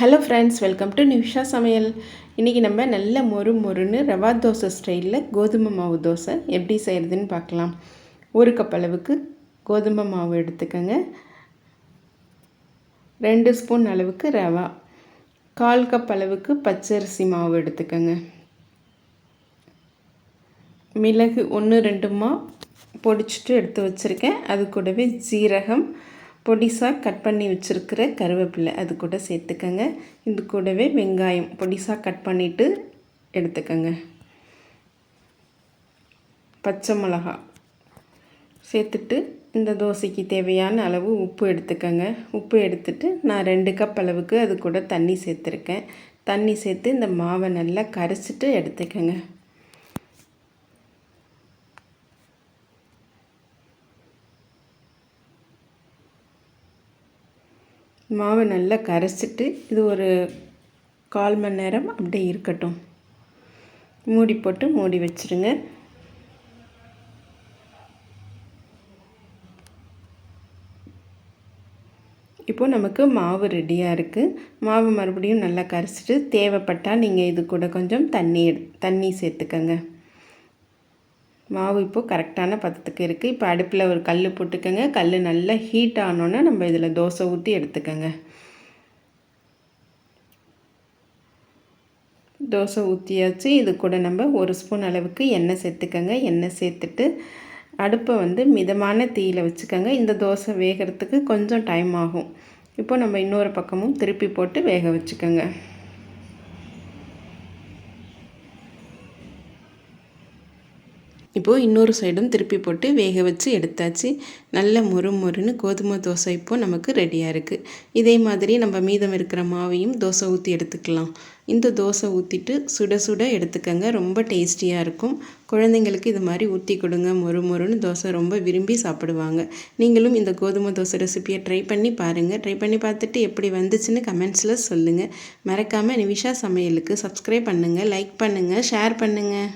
Hello friends welcome to Nisha சமையல் இன்றைக்கி நம்ம நல்ல மொறு மொறுன்னு ரவா தோசை ஸ்டைலில் கோதுமை மாவு தோசை எப்படி செய்கிறதுன்னு பார்க்கலாம். ஒரு கப் அளவுக்கு கோதுமை மாவு எடுத்துக்கோங்க. ரெண்டு ஸ்பூன் அளவுக்கு ரவா. கால் கப் அளவுக்கு பச்சரிசி மாவு எடுத்துக்கோங்க. மிளகு ஒன்று ரெண்டுமா பொடிச்சிட்டு எடுத்து வச்சுருக்கேன். அது கூடவே ஜீரகம் பொடிசாக கட் பண்ணி வச்சுருக்கிற கருவேப்பிலை அது கூட சேர்த்துக்கங்க. இது கூடவே வெங்காயம் பொடிசாக கட் பண்ணிவிட்டு எடுத்துக்கோங்க. பச்சை மிளகா சேர்த்துட்டு இந்த தோசைக்கு தேவையான அளவு உப்பு எடுத்துக்கோங்க. உப்பு எடுத்துட்டு நான் ரெண்டு கப் அளவுக்கு அது கூட தண்ணி சேர்த்துருக்கேன். தண்ணி சேர்த்து இந்த மாவை நல்லா கரைச்சிட்டு எடுத்துக்கோங்க. மாவை நல்லா கரைச்சிட்டு இது ஒரு கால் மணி நேரம் அப்படியே இருக்கட்டும். மூடி போட்டு மூடி வச்சுருங்க. இப்போது நமக்கு மாவு ரெடியாக இருக்குது மாவு மறுபடியும் நல்லா கரைச்சிட்டு தேவைப்பட்டால் நீங்கள் இது கூட கொஞ்சம் தண்ணி தண்ணி சேர்த்துக்கங்க. மாவு இப்போது கரெக்டான பதத்துக்கு இருக்குது இப்போ அடுப்பில் ஒரு கல் போட்டுக்கோங்க. கல் நல்லா ஹீட் ஆனோன்னே நம்ம இதில் தோசை ஊற்றி எடுத்துக்கோங்க. தோசை ஊற்றியாச்சு இது கூட நம்ம ஒரு ஸ்பூன் அளவுக்கு எண்ணெய் சேர்த்துக்கோங்க. எண்ணெய் சேர்த்துட்டு அடுப்பை வந்து மிதமான தீயில் வச்சுக்கோங்க. இந்த தோசை வேகிறதுக்கு கொஞ்சம் டைம் ஆகும். இப்போ நம்ம இன்னொரு பக்கமும் திருப்பி போட்டு வேக வச்சுக்கோங்க. இப்போது இன்னொரு சைடும் திருப்பி போட்டு வேக வச்சு எடுத்தாச்சு. நல்ல மொறு மொறுன்னு கோதுமை தோசை இப்போது நமக்கு ரெடியாக இருக்குது இதே மாதிரி நம்ம மீதம் இருக்கிற மாவையும் தோசை ஊற்றி எடுத்துக்கலாம். இந்த தோசை ஊற்றிட்டு சுட சுட எடுத்துக்கங்க. ரொம்ப டேஸ்டியாக இருக்கும். குழந்தைங்களுக்கு இது மாதிரி ஊற்றி கொடுங்க. மொறு மொறுன்னு தோசை ரொம்ப விரும்பி சாப்பிடுவாங்க. நீங்களும் இந்த கோதுமை தோசை ரெசிப்பியை ட்ரை பண்ணி பாருங்கள் ட்ரை பண்ணி பார்த்துட்டு எப்படி வந்துச்சுன்னு கமெண்ட்ஸில் சொல்லுங்கள் மறக்காமல் நிமிஷா சமையலுக்கு சப்ஸ்கிரைப் பண்ணுங்கள் லைக் பண்ணுங்கள் ஷேர் பண்ணுங்கள்